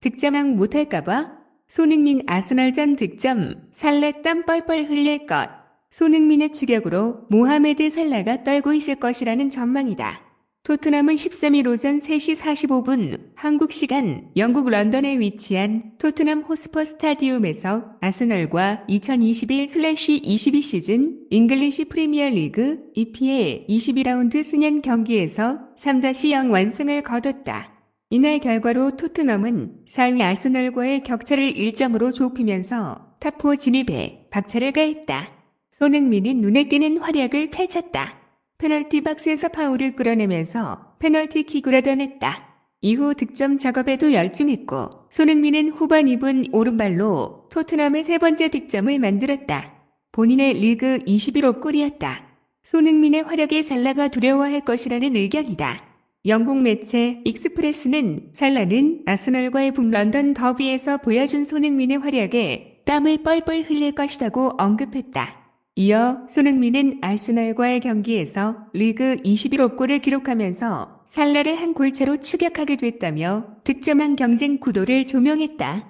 득점왕 못할까봐? 손흥민 아스널전 득점, 살라 땀 뻘뻘 흘릴 것. 손흥민의 추격으로 모하메드 살라가 떨고 있을 것이라는 전망이다. 토트넘은 13일 오전 3시 45분 한국 시간 영국 런던에 위치한 토트넘 호스퍼 스타디움에서 아스널과 2021-22 시즌 잉글리시 프리미어 리그 EPL 22라운드 순연 경기에서 3-0 완승을 거뒀다. 이날 결과로 토트넘은 4위 아스널과의 격차를 1점으로 좁히면서 탑4 진입에 박차를 가했다. 손흥민은 눈에 띄는 활약을 펼쳤다. 페널티 박스에서 파울을 끌어내면서 페널티킥을 얻어냈다. 이후 득점 작업에도 열중했고 손흥민은 후반 2분 오른발로 토트넘의 세 번째 득점을 만들었다. 본인의 리그 21호 골이었다. 손흥민의 활약에 살라가 두려워할 것이라는 의견이다. 영국 매체 익스프레스는 살라는 아스널과의 북런던 더비에서 보여준 손흥민의 활약에 땀을 뻘뻘 흘릴 것이라고 언급했다. 이어 손흥민은 아스널과의 경기에서 리그 21호 골을 기록하면서 살라를 한 골차로 추격하게 됐다며 득점한 경쟁 구도를 조명했다.